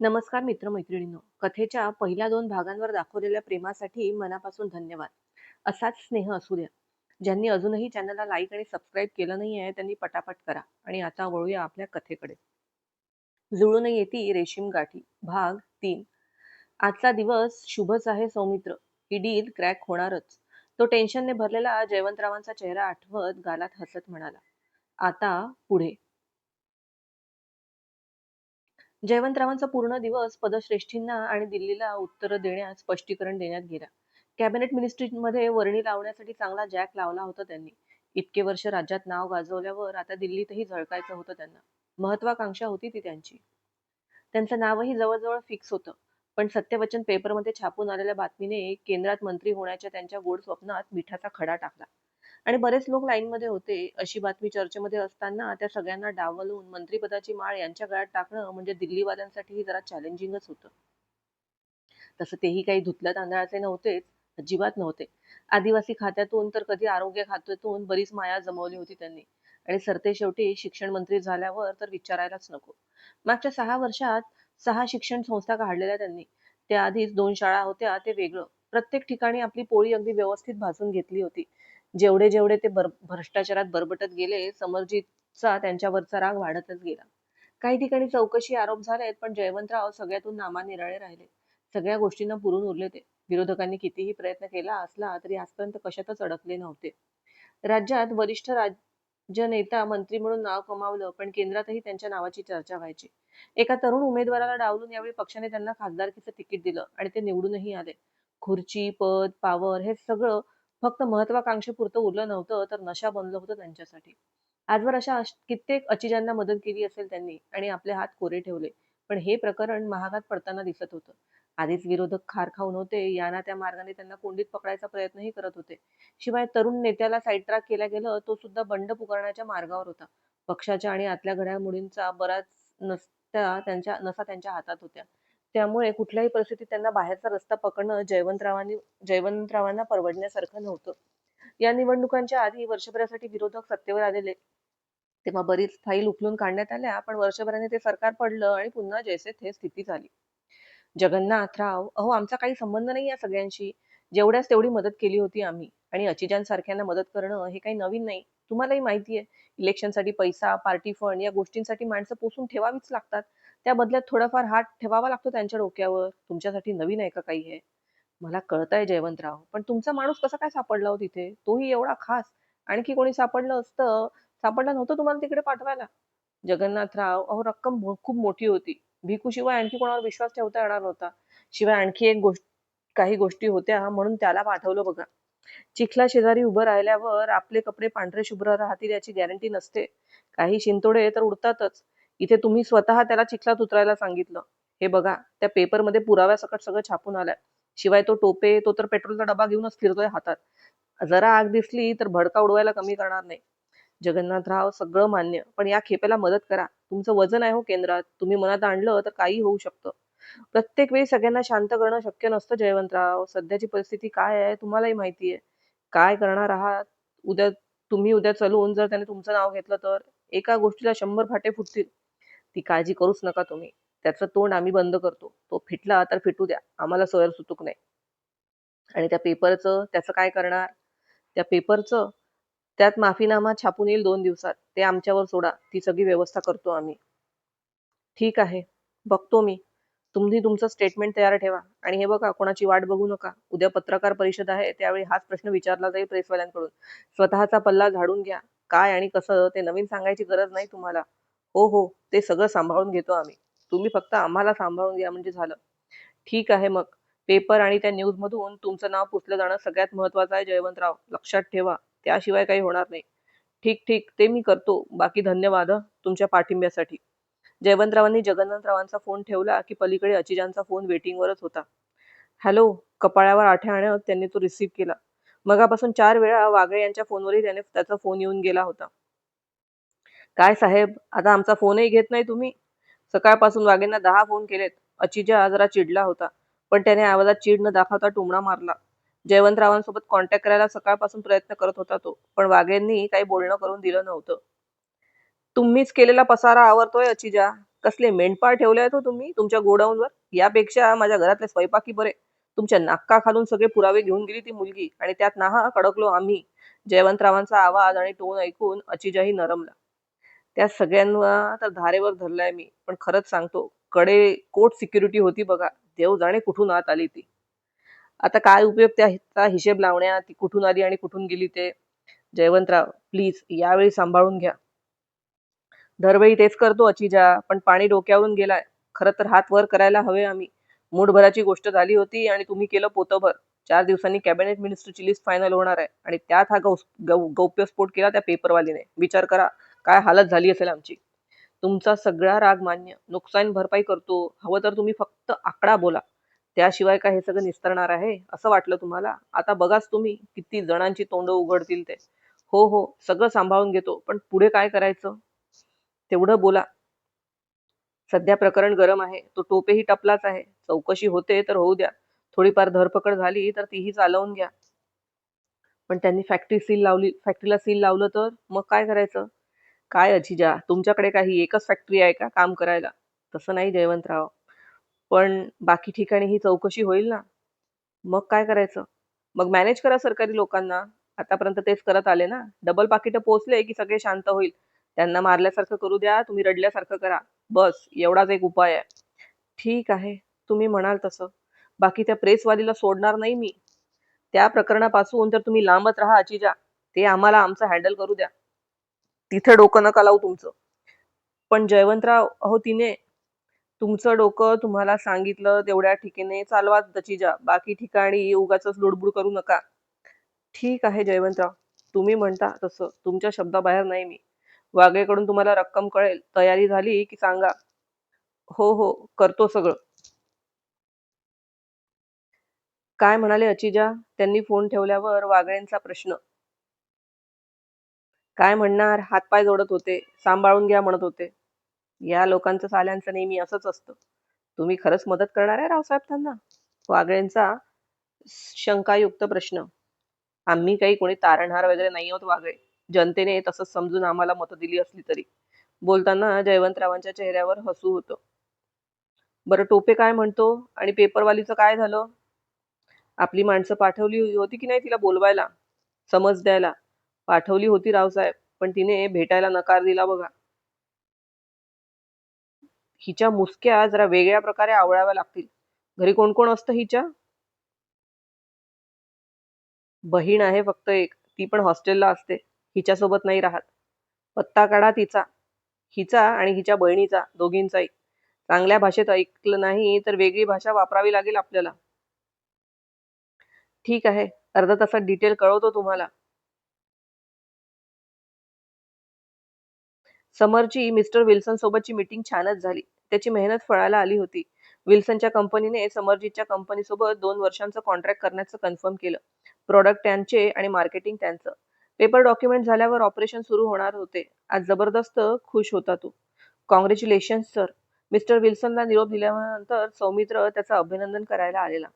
नमस्कार मित्रमैत्रिणींनो. कथेच्या पहिल्या दोन भागांवर दाखवलेल्या प्रेमासाठी मनापासून धन्यवाद. असाच स्नेह असू द्या. ज्यांनी अजूनही चॅनलला लाईक आणि सबस्क्राईब केलं नाही आहे त्यांनी पटापट करा. आणि आता वळूया आपल्या कथेकडे. जुळून येती रेशीम गाठी. भाग तीन. आजचा दिवस शुभच आहे सौमित्र. ही डील क्रॅक होणारच. तो टेन्शनने भरलेला जयवंतरावांचा चेहरा आठवत गालात हसत म्हणाला. आता पुढे. जयवंतरावांचा पूर्ण दिवस पदश्रेष्ठींना आणि दिल्लीला उत्तर देण्यात स्पष्टीकरण देण्यात गेला. कॅबिनेट मिनिस्ट्रीमध्ये वर्णी लावण्यासाठी चांगला जॅक लावला होता त्यांनी. इतके वर्ष राज्यात नाव गाजवल्यावर आता दिल्लीतही झळकायचं होतं त्यांना. महत्वाकांक्षा होती ती त्यांची. त्यांचं नावही जवळजवळ फिक्स होतं. पण सत्यवचन पेपरमध्ये छापून आलेल्या बातमीने केंद्रात मंत्री होण्याच्या त्यांच्या गोड स्वप्नात मिठाचा खडा टाकला. आणि बरेच लोक लाईनमध्ये होते. अशी बातमी चर्चेमध्ये असताना त्या सगळ्यांना डावलून मंत्रीपदाची माळ यांच्या गळ्यात टाकणं म्हणजे दिल्लीवाल्यांसाठीही जरा चॅलेंजिंगच होतं. तसं तेही काही धुतल्या तांदळाचे नव्हतेच अजिबात नव्हते. आदिवासी खात्यातून तर कधी आरोग्य खात्यातून बरीच माया जमवली होती त्यांनी. आणि सरते शेवटी शिक्षण मंत्री झाल्यावर तर विचारायलाच नको. मागच्या सहा वर्षात सहा शिक्षण संस्था काढलेल्या त्यांनी. त्या आधीच दोन शाळा होत्या ते वेगळं. प्रत्येक ठिकाणी आपली पोळी अगदी व्यवस्थित भाजून घेतली होती. जेवढे जेवढे ते बर भ्रष्टाचारात बरबटत गेले समरजितचा त्यांच्यावरचा राग वाढतच गेला. काही ठिकाणी चौकशी आरोप झालेत पण जयवंतराव सगळ्यातून नामानिराळे राहिले. सगळ्या गोष्टींना पुरून उरले ते. विरोधकांनी कितीही प्रयत्न केला असला तरी आजपर्यंत कशातच अडकले नव्हते. राज्यात वरिष्ठ राज्य नेता मंत्री म्हणून नाव कमावलं पण केंद्रातही त्यांच्या नावाची चर्चा व्हायची. एका तरुण उमेदवाराला डावलून यावेळी पक्षाने त्यांना खासदारकीचं तिकीट दिलं आणि ते निवडूनही आले. खुर्ची पद पावर हे सगळं फक्त महत्वाकांक्षेपुरतं उरलं नव्हतं तर नशा बनलं होतं त्यांच्यासाठी. आजवर अशा कित्येक अचिजांना मदत केली असेल त्यांनी आणि आपले हात कोरे ठेवले. पण हे प्रकरण महागात पडताना दिसत होतं. आधीच विरोधक खार खाऊन होते याना त्या मार्गाने त्यांना कोंडीत पकडायचा प्रयत्नही करत होते. शिवाय तरुण नेत्याला साईड ट्रॅक केल्या गेलं तो सुद्धा बंड पुकारण्याच्या मार्गावर होता. पक्षाच्या आणि आतल्या घडामोडींचा बराच नसत्या त्यांच्या नसा त्यांच्या हातात होत्या. त्यामुळे कुठल्याही परिस्थितीत त्यांना बाहेरचा रस्ता पकडणं जयवंतरावांनी जयवंतरावांना परवडण्यासारखं नव्हतं. या निवडणुकांच्या आधी वर्षभरासाठी विरोधक सत्तेवर आलेले. तेव्हा बरीच फाईल उकलून काढण्यात आल्या पण वर्षभराने ते सरकार पडलं आणि पुन्हा जैसे थे स्थिती झाली जगन्नाथराव अहो आमचा काही संबंध नाही या सगळ्यांशी. जेवढ्याच तेवढी मदत केली होती आम्ही. आणि अचिजांसारख्यांना मदत करणं हे काही नवीन नाही. तुम्हालाही माहिती आहे इलेक्शनसाठी पैसा पार्टी फंड या गोष्टींसाठी माणसं पोसून ठेवावीच लागतात. त्या बदल्यात थोडाफार हात ठेवावा लागतो त्यांच्या डोक्यावर. तुमच्यासाठी नवीन आहे का काही हे? मला कळतंय जयवंतराव पण तुमचा माणूस कसा काय सापडला हो तिथे? तोही एवढा खास. आणखी कोणी सापडलं असतं? सापडलं नव्हतं तुम्हाला तिकडे पाठवायला? जगन्नाथराव अहो रक्कम खूप मोठी होती. भिकूशिवाय आणखी कोणावर विश्वास ठेवता येणार नव्हता. शिवाय आणखी एक गोष्ट काही गोष्टी होत्या म्हणून त्याला पाठवलं बघा. चिखला शेजारी उभं राहिल्यावर आपले कपडे पांढरे शुभ्र राहतील याची गॅरंटी नसते. काही शिंतोडे तर उडतातच. इथे तुम्ही स्वतः त्याला चिखलात उतरायला सांगितलं. हे बघा त्या पेपरमध्ये पुराव्यासकट सगळं छापून आलंय. शिवाय तो टोपे तो तर पेट्रोलचा डबा घेऊनच फिरतोय हातात. जरा आग दिसली तर भडका उडवायला कमी करणार नाही. जगन्नाथराव सगळं मान्य. पण या खेपेला मदत करा. तुमचं वजन आहे हो केंद्रात. तुम्ही मनात आणलं तर काही होऊ शकतं. प्रत्येक वेळी सगळ्यांना शांत करणं शक्य नसतं जयवंतराव. सध्याची परिस्थिती काय आहे तुम्हालाही माहिती आहे. काय करणार आहात? उद्या तुम्ही उद्या चलून जर त्याने तुमचं नाव घेतलं तर? एका गोष्टीला शंभर फाटे फुटतील. ती काळजी करूच नका तुम्ही. त्याचं तोंड आम्ही बंद करतो. तो फिटला तर फिटू द्या. आम्हाला सैर सुतूक नाही. आणि त्या पेपरचं त्याचं काय करणार? त्या पेपरचं त्यात माफीनामा छापून येईल दोन दिवसात. ते आमच्यावर सोडा. ती सगळी व्यवस्था करतो आम्ही. ठीक आहे. बघतो मी. तुम्ही तुमचं स्टेटमेंट तयार ठेवा. आणि हे बघा कोणाची वाट बघू नका. उद्या पत्रकार परिषद आहे. त्यावेळी हाच प्रश्न विचारला जाईल प्रेसवाल्यांकडून स्वतःचा पल्ला झाडून घ्या. काय आणि कसं ते नवीन सांगायची गरज नाही तुम्हाला. हो हो ते सगळं सांभाळून घेतो आम्ही. तुम्ही फक्त आम्हाला सांभाळून घ्या म्हणजे झालं. ठीक आहे मग. पेपर आणि त्या न्यूज मधून तुमचं नाव पुसलं जाणं सगळ्यात महत्वाचं आहे जयवंतराव. लक्षात ठेवा. त्याशिवाय काही होणार नाही. ठीक ठीक. ते मी करतो. बाकी धन्यवाद तुमच्या पाठिंब्यासाठी. जयवंतरावांनी जगन्नाथरावांचा फोन ठेवला की पलीकडे अचिजांचा फोन वेटिंगवरच होता. हॅलो कपाळावर आठ्या आणत त्यांनी तो रिसीव्ह केला. मगापासून चार वेळा वागळे यांच्या फोनवरही त्याने त्याचा फोन येऊन गेला होता. काय साहेब आता आमचा फोनही घेत नाही तुम्ही. सकाळपासून वाघेंना दहा फोन केलेत. अचिजा जरा चिडला होता पण त्याने आवाजात चीड न दाखवता टुमणा मारला. जयवंतरावांसोबत कॉन्टॅक्ट करायला सकाळपासून प्रयत्न करत होता तो पण वाघेंनी काही बोलणं करून दिलं नव्हतं. तुम्हीच केलेला पसारा आवरतोय अचिजा. कसले मेंढपाळ ठेवले आहेत हो तुम्ही तुमच्या गोडाऊनवर? यापेक्षा माझ्या घरातले स्वयंपाकी बरे. तुमच्या नाक्का खालून सगळे पुरावे घेऊन गेली ती मुलगी आणि त्यात नाहा कडकलो आम्ही. जयवंतरावांचा आवाज आणि टोन ऐकून अचिजाही नरमला. त्या सगळ्यांना तर धारेवर धरलाय मी. पण खरंच सांगतो कडे कोर्ट सिक्युरिटी होती बघा. देव जाणे कुठून आत आली ती. आता काय उपयोग त्याचा हिशेब लावण्यात ती कुठून आली आणि कुठून गेली ते? जयवंतराव प्लीज यावेळी सांभाळून घ्या. दरवेळी तेच करतो अचिजा पण पाणी डोक्यावरून गेलाय. खरं तर हात वर करायला हवे आम्ही. मूठभराची गोष्ट झाली होती आणि तुम्ही केलं पोतभर. चार दिवसांनी कॅबिनेट मिनिस्टरची लिस्ट फायनल होणार आहे. आणि त्यात हा गौ- गौप्यस्फोट केला त्या पेपरवालीने विचार करा. काय हालत झाली असेल आमची? तुमचा सगळा राग मान्य. नुकसान भरपाई करतो. हवं तर तुम्ही फक्त आकडा बोला. त्याशिवाय काय हे सगळं निस्तरणार आहे? असं वाटलं तुम्हाला? आता बघाच तुम्ही किती जणांची तोंड उघडतील ते. हो हो सगळं सांभाळून घेतो. पण पुढे काय करायचं? तेवढं बोला. सध्या प्रकरण गरम आहे. तो टोपेही टपलाच आहे. चौकशी होते तर होऊ द्या. थोडीफार धरपकड झाली तर तीही चालवून घ्या. पण त्यांनी फॅक्टरी सील लावली फॅक्टरीला सील लावलं तर? मग काय करायचं? काय अजिजा तुमच्याकडे काही एकच फॅक्टरी आहे का काम करायला? तसं नाही जयवंतराव. पण बाकी ठिकाणी ही चौकशी होईल ना? मग काय करायचं? मग मॅनेज करा सरकारी लोकांना. आतापर्यंत तेच करत आले ना? डबल पाकिटं पोचले की सगळे शांत होईल. त्यांना मारल्यासारखं करू द्या तुम्ही रडल्यासारखं करा. बस एवढाच एक उपाय आहे. ठीक आहे तुम्ही म्हणाल तसं. बाकी त्या प्रेसवालीला सोडणार नाही मी. त्या प्रकरणापासून तर तुम्ही लांबच राहा अचिजा ते आम्हाला आमचं हँडल करू द्या. तिथे डोकं नका लावू तुमचं. पण जयवंतराव अहो तिने तुमचं डोकं तुम्हाला सांगितलं तेवढ्या ठिकाणी चालवा दचिजा बाकी ठिकाणी उगाच लुडबुड करू नका. ठीक आहे जयवंतराव. तुम्ही म्हणता तसं. तुमच्या शब्दाबाहेर नाही मी. वागेकडून तुम्हाला रक्कम कळेल. तयारी झाली की सांगा. हो हो करतो सगळं. काय म्हणाले अचिजा? त्यांनी फोन ठेवल्यावर वागळेंचा प्रश्न. काय म्हणणार? हातपाय जोडत होते. सांभाळून घ्या म्हणत होते. या लोकांचं साल्यांचं नेहमी असंच असतं. तुम्ही खरंच मदत करणार आहे रावसाहेब त्यांना? वागळेंचा शंकायुक्त प्रश्न. आम्ही काही कोणी तारणहार वगैरे नाही आहोत वागळे जनतेने तसंच समजून आम्हाला मतं दिली असली तरी. बोलताना जयवंतरावांच्या चेहऱ्यावर हसू होतं. बरं टोपे काय म्हणतो? आणि पेपरवालीचं काय झालं? आपली माणसं पाठवली होती की नाही तिला बोलवायला? समज द्यायला. पाठवली होती रावसाहेब पण तिने भेटायला नकार दिला बघा. हिच्या मुसक्या जरा वेगळ्या प्रकारे आवळाव्या लागतील. घरी कोण कोण असतं हिच्या? बहीण आहे फक्त एक ती पण हॉस्टेलला असते हिच्यासोबत नाही राहत. पत्ता काढा तिचा. हिचा आणि हिच्या बहिणीचा दोघींचाही. चांगल्या भाषेत ऐकलं नाही तर वेगळी भाषा वापरावी लागेल आपल्याला. ठीक आहे अर्धा तासात डिटेल कळवतो तुम्हाला. समरची मिस्टर विल्सन सोबतची मीटिंग छानच झाली. त्याची मेहनत फळाला आली होती. विल्सनच्या कंपनीने समरजीतच्या कंपनी सोबत दोन वर्षांचं कॉन्ट्रॅक्ट करण्याचं कन्फर्म केलं. प्रॉडक्ट त्यांचे आणि मार्केटिंग त्यांचं. पेपर डॉक्युमेंट झाल्यावर ऑपरेशन सुरू होणार होते. आज जबरदस्त खुश होता तू. Congratulation sir. मिस्टर विल्सनला निरोप दिल्यानंतर सौमित्र त्याचं अभिनंदन करायला आलेला.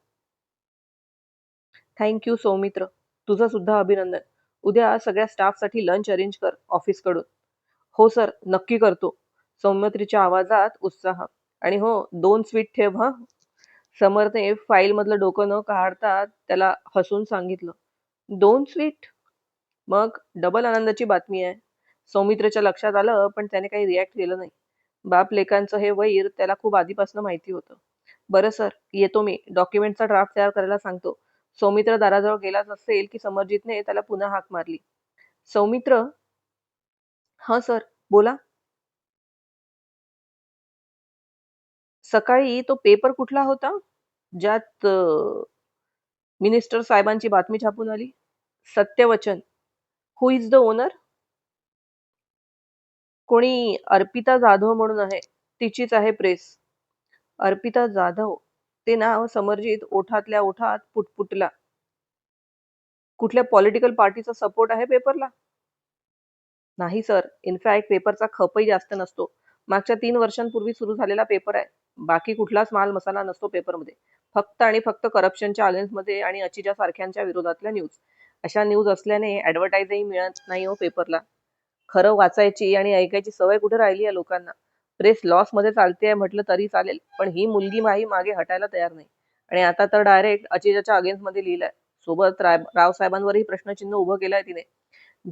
Thank you Saumitra. तुझं सुद्धा अभिनंदन. उद्या सगळ्या स्टाफसाठी लंच अरेंज कर ऑफिसकडून. हो सर नक्की करतो. सौम्यत्रीच्या आवाजात उत्साह. आणि हो दोन स्वीट ठेव हा. समर्थने फाईल मधलं डोकं न काढता त्याला हसून सांगितलं. दोन स्वीट? मग डबल आनंदाची बातमी आहे. सौमित्रच्या लक्षात आलं पण त्याने काही रिॲक्ट केलं नाही. बाप लेकांचं हे वैर त्याला खूप आधीपासून माहिती होतं. बरं सर येतो मी. डॉक्युमेंटचा ड्राफ्ट तयार करायला सांगतो. सौमित्र दाराजवळ गेलाच असेल की समरजितने त्याला पुन्हा हाक मारली. सौमित्र हा सर. बोला. सकाळी तो पेपर कुठला होता? ज्यात मिनिस्टर साहेबांची बातमी छापून आली? सत्यवचन. हु इज द ओनर कोणी अर्पिता जाधव म्हणून आहे. तिचीच आहे प्रेस. अर्पिता जाधव. ते नाव समरजित ओठातल्या ओठात पुटपुटला. कुठल्या पॉलिटिकल पार्टीचा सपोर्ट आहे पेपरला नाही सर. इनफॅक्ट पेपरचा खपही जास्त नसतो. मागच्या तीन वर्षांपूर्वी सुरू झालेला पेपर आहे. बाकी कुठलाच माल मसाला नसतो पेपरमध्ये फक्त आणि फक्त करप्शनच्या मध्ये आणि अचिजा सारख्यांच्या विरोधातल्या न्यूज अशा न्यूज असल्याने ऍडव्हर्टाईजही मिळत नाही हो पेपरला खरं वाचायची आणि ऐकायची सवय कुठे राहिली आहे लोकांना? प्रेस लॉसमध्ये चालतेय म्हटलं तरी चालेल पण ही मुलगी माही मागे हटायला तयार नाही. आणि आता तर डायरेक्ट अचिजाच्या अगेन्स्टमध्ये लिहिलंय. सोबत राय- रावसाहेबांवरही प्रश्नचिन्ह उभं केलंय तिने.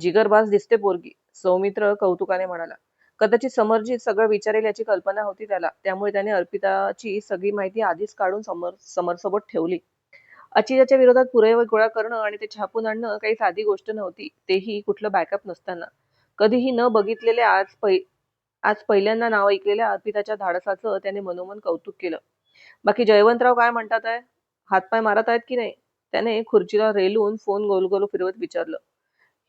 जिगरबाज दिसते पोरगी. सौमित्र कौतुकाने म्हणाला. कदाचित समरजीत सगळं विचारेल याची कल्पना होती त्याला. त्यामुळे त्याने अर्पिताची सगळी माहिती आधीच काढून समर समरसोबत ठेवली. अचिजाच्या विरोधात पुरावे गोळा करणं आणि ते छापून आणणं काही साधी गोष्ट नव्हती. तेही कुठलं बॅकअप नसताना. कधीही न बघितलेले आज पै आज पहिल्यांदा नाव ऐकलेल्या अर्पिताच्या धाडसाचं त्याने मनोमन कौतुक केलं. बाकी जयवंतराव काय म्हणतात आहे? हातपाय मारत आहेत की नाही? त्याने खुर्चीला रेलून फोन गोल गोल फिरवत विचारलं.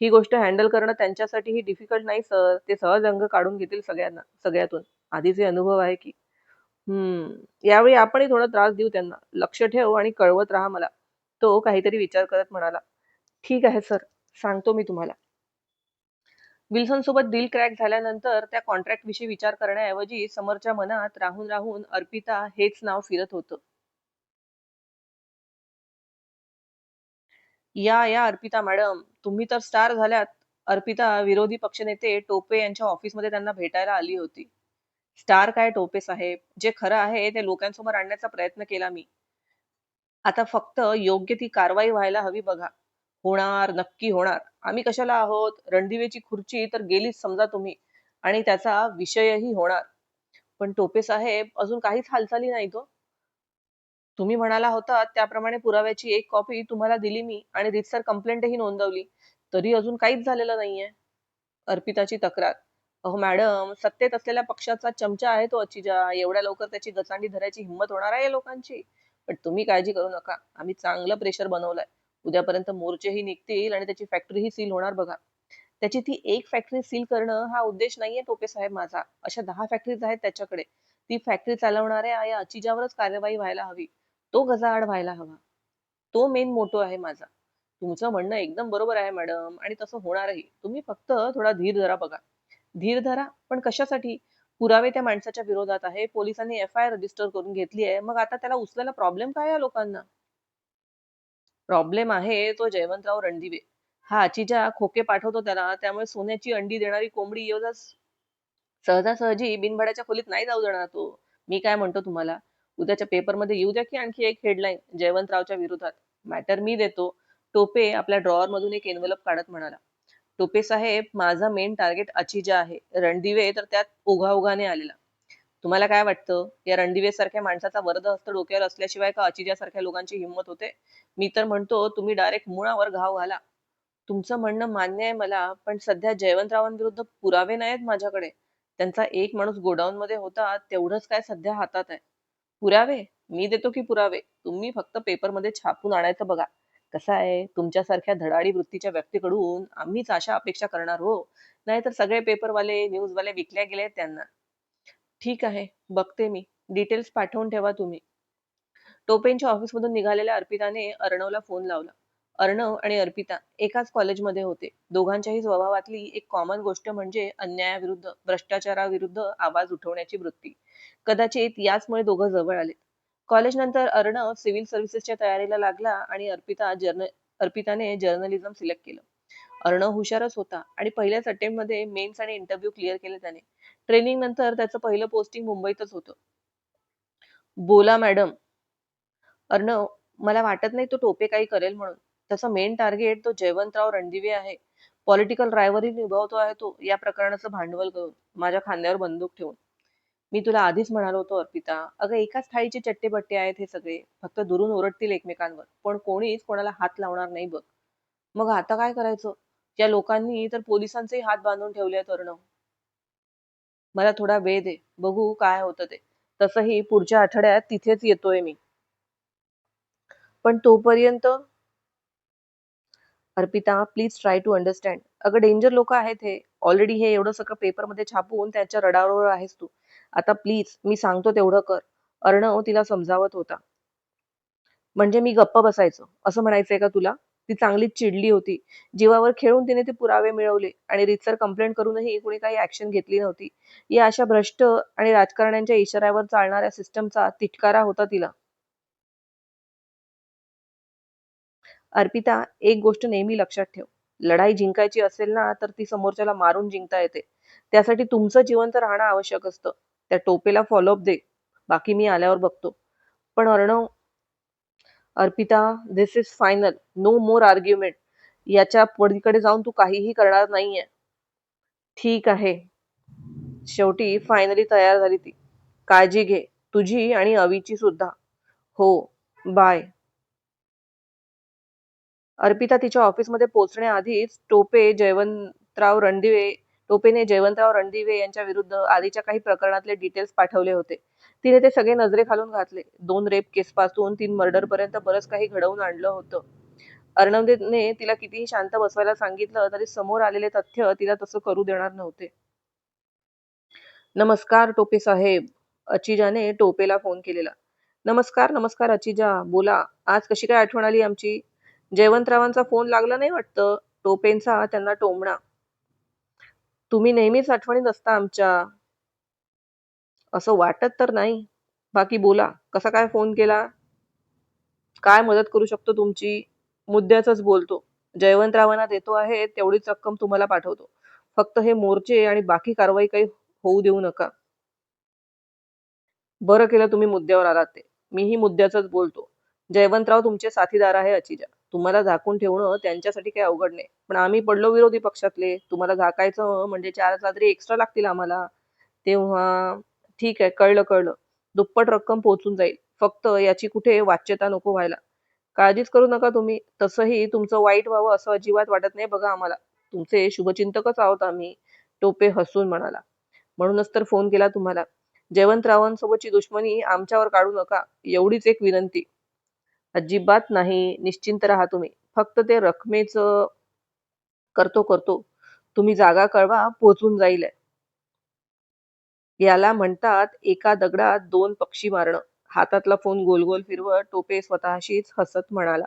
ही गोष्ट हँडल करणं त्यांच्यासाठी ही डिफिकल्ट नाही सर ते सहज अंग काढून घेतील सगळ्यांना सगळ्यातून. आधीचे अनुभव आहे की. हम्म. यावेळी आपणही थोडा त्रास देऊ त्यांना. लक्ष ठेव आणि कळवत राहा मला. तो काहीतरी विचार करत म्हणाला. ठीक आहे सर. सांगतो मी तुम्हाला. विल्सन सोबत डील क्रॅक झाल्यानंतर त्या कॉन्ट्रॅक्ट विषयी विचार करण्याऐवजी समोरच्या मनात राहून राहून अर्पिता हेच नाव फिरत होतं. या या अर्पिता मॅडम तुम्ही तर स्टार झाल्यात. अर्पिता विरोधी पक्षनेते टोपे यांच्या ऑफिसमध्ये त्यांना भेटायला आली होती. स्टार काय टोपे साहेब? जे खरं आहे ते लोकांसमोर आणण्याचा प्रयत्न केला मी. आता फक्त योग्य ती कारवाई व्हायला हवी बघा. होणार नक्की होणार. आम्ही कशाला आहोत? रणदिवेची खुर्ची तर गेलीच समजा तुम्ही. आणि त्याचा विषयही होणार. पण टोपे साहेब अजून काहीच हालचाली नाही तो. तुम्ही म्हणाला होता त्याप्रमाणे पुराव्याची एक कॉपी तुम्हाला दिली मी आणि रितसर कंप्लेंटही नोंदवली. तरी अजून काहीच झालेलं नाहीये. अर्पिताची तक्रार. अहो मॅडम सत्तेत असलेल्या पक्षाचा चमचा आहे तो अचिजा. एवढ्या लवकर त्याची गचांडी धरायची हिंमत होणार आहे लोकांची. पण तुम्ही काळजी करू नका. आम्ही चांगलं प्रेशर बनवलंय. उद्यापर्यंत मोर्चेही निघतील आणि त्याची फॅक्टरीही सील होणार बघा. त्याची ती एक फॅक्टरी सील करणं हा उद्देश नाहीये टोपे साहेब माझा. अशा दहा फॅक्टरीज आहेत त्याच्याकडे. ती फॅक्टरी चालवणाऱ्या या अचिजावरच कार्यवाही व्हायला हवी. तो गजाआड व्हायला हवा. तो मेन मोटो आहे माझा. तुमचं म्हणणं एकदम बरोबर आहे मॅडम आणि तसं होणारही. तुम्ही फक्त थोडा धीर धरा बघा. धीर धरा पण कशासाठी? पुरावे त्या माणसाच्या विरोधात आहे. पोलिसांनी एफ आय रजिस्टर करून घेतली आहे. मग आता त्याला उचलायला प्रॉब्लेम काय आहे लोकांना? प्रॉब्लेम आहे तो जयवंतराव रणदिवे. हा आचीच्या खोके पाठवतो त्याला. त्यामुळे सोन्याची अंडी देणारी कोंबडी एवढा सहजासहजी बिनभाड्याच्या खोलीत नाही जाऊ देणार तो. मी काय म्हणतो तुम्हाला? उद्याच्या पेपरमध्ये येऊ द्या की आणखी एक हेडलाईन जयवंतरावच्या विरोधात. मॅटर मी देतो. टोपे आपल्या ड्रॉवर मधून एक एनवलप काढत म्हणाला. टोपे साहेब माझा मेन टार्गेट अचिजा आहे. रणदिवे तर त्यात ओघाओघाने आलेला. तुम्हाला काय वाटतं? या रणदिवे सारख्या माणसाचा वरद हस्त डोक्यावर असल्याशिवाय का अचिजा सारख्या लोकांची हिंमत होते? मी तर म्हणतो तुम्ही डायरेक्ट मुळावर घाव घाला. तुमचं म्हणणं मान्य आहे मला पण सध्या जयवंतरावांविरुद्ध पुरावे नाहीत माझ्याकडे. त्यांचा एक माणूस गोडाऊन मध्ये होता तेवढंच काय सध्या हातात आहे. पुरावे? मी देतो की पुरावे. तुम्ही फक्त पेपरमध्ये छापून आणायचं बघा. कसं आहे? तुमच्यासारख्या धडाडी वृत्तीच्या व्यक्तीकडून आम्हीच अशा अपेक्षा करणार हो. नाहीतर सगळे पेपरवाले न्यूजवाले विकल्या गेले त्यांना. ठीक आहे. बघते मी. डिटेल्स पाठवून ठेवा तुम्ही. टोपेंच्या ऑफिसमधून निघालेल्या अर्पिताने अर्णवला फोन लावला. अर्णव आणि अर्पिता एकाच कॉलेजमध्ये होते. दोघांच्याही स्वभावातली एक कॉमन गोष्ट म्हणजे अन्यायाविरुद्ध भ्रष्टाचाराविरुद्ध आवाज उठवण्याची वृत्ती. कदाचित याचमुळे दोघं जवळ आले कॉलेज नंतर अर्णव सिव्हिल सर्व्हिसेसच्या तयारीला लागला आणि अर्पिता जर्न अर्पिताने जर्नलिझम सिलेक्ट केलं. अर्णव हुशारच होता आणि पहिल्याच अटेम्प्टमध्ये मेन्स आणि इंटरव्ह्यू क्लिअर केले त्याने. ट्रेनिंग नंतर त्याचं पहिलं पोस्टिंग मुंबईतच होतं. बोला मॅडम. अर्णव मला वाटत नाही तो टोपे काही करेल म्हणून. त्याचा मेन टार्गेट तो जयवंतराव रणदिवे आहे. पॉलिटिकल रायवरी निभावतो आहे तो. या प्रकरणाचं भांडवल करून माझ्या खांद्यावर बंदूक ठेवून. मी तुला आधीच म्हणालो होतो अर्पिता. अगं एकाच थाळीचे चट्टेपट्टे आहेत हे सगळे. फक्त दुरून ओरडतील एकमेकांवर. पण कोणीच कोणाला हात लावणार नाही बघ. मग आता काय करायचं? या लोकांनी तर पोलिसांचेही हात बांधून ठेवले आहेत अर्णव. मला थोडा वेळ दे. बघू काय होतं ते. तसंही पुढच्या आठवड्यात तिथेच येतोय मी. पण तोपर्यंत Arpita please try to understand अगं डेंजर लोक आहेत हे. ऑलरेडी हे एवढं सगळं पेपरमध्ये छापून त्याच्या रडारवर आहेस तू. आता प्लीज मी सांगतो तेवढं कर. अर्णव हो तिला समजावत होता. म्हणजे मी गप्प बसायचं. असं म्हणायचंय का तुला? ती चांगलीच चिडली होती. जीवावर खेळून तिने ते पुरावे मिळवले आणि रितसर कंप्लेंट करूनही कोणी काही ऍक्शन घेतली नव्हती. या अशा भ्रष्ट आणि राजकारण्यांच्या इशाऱ्यावर चालणाऱ्या सिस्टमचा तिटकारा होता तिला. अर्पिता एक गोष्ट नेहमी लक्षात ठेव. लढाई जिंकायची असेल ना तर ती समोरच्याला मारून जिंकता येते. त्यासाठी तुमचं जिवंत राहणं आवश्यक असतं. त्या टोपेला फॉलोअप दे. बाकी मी आल्यावर बघतो. पण Arnav Arpita this is final no more argument याच्या पडीकडे जाऊन तू काहीही करणार नाहीये. ठीक आहे. शेवटी फायनली तयार झाली ती. काळजी घे. तुझी आणि अवीची सुद्धा. हो. बाय अर्पिता तिच्या ऑफिसमध्ये पोहोचण्याआधीच टोपे जयवंतराव रणदिवे टोपेने जयवंतराव रणदिवे यांच्या विरुद्ध आधीच्या काही प्रकरणातले डिटेल्स पाठवले होते. तिने ते सगळे नजरे खालून घातले. दोन रेप केस पासून तीन मर्डर पर्यंत बरंच काही घडवून आणलं होतं. अर्णवने तिला कितीही शांत बसवायला सांगितलं तरी समोर आलेले तथ्य तिला तसं करू देणार नव्हते. नमस्कार टोपे साहेब. अचिजाने टोपेला फोन केलेला. नमस्कार नमस्कार अचिजा. बोला. आज कशी काय आठवण आली आमची? जयवंतरावांचा फोन लागला नाही वाटतं? टोपेंचा त्यांना टोमणा. तुम्ही नेहमीच आठवणीत असता आमच्या. असं वाटत तर नाही. बाकी बोला कसा काय फोन केला? काय मदत करू शकतो तुमची? मुद्द्याच बोलतो. जयवंतरावांना देतो आहे तेवढीच रक्कम तुम्हाला पाठवतो. फक्त हे मोर्चे आणि बाकी कारवाई काही होऊ देऊ नका. बरं केलं तुम्ही मुद्द्यावर आलात ते. मीही मुद्द्याच बोलतो. जयवंतराव तुमचे साथीदार आहे अचिजा. तुम्हाला झाकून ठेवणं त्यांच्यासाठी काही अवघड नाही. पण आम्ही पडलो विरोधी पक्षातले तुम्हाला झाकायचं म्हणजे चार चादरी एक्स्ट्रा लागतील आम्हाला. तेव्हा ठीक आहे कळलं कळलं. दुप्पट रक्कम पोहोचून जाईल. फक्त याची कुठे वाच्यता नको व्हायला. काळजीच करू नका तुम्ही. तसंही तुमचं वाईट व्हावं असं अजिबात वाटत नाही बघा आम्हाला. तुमचे शुभचिंतकच आहोत आम्ही. टोपे हसून म्हणाला. म्हणूनच तर फोन केला तुम्हाला. जयवंतरावांसोबतची दुश्मनी आमच्यावर काढू नका. एवढीच एक विनंती. अजिबात नाही निश्चिंत राहा तुम्ही. फक्त ते रकमेचं करतो करतो. तुम्ही जागा कळवा पोचून जाईल. याला म्हणतात एका दगडात दोन पक्षी मारणं. हातातला फोन गोल गोल फिरवत टोपे स्वतःशीच हसत म्हणाला.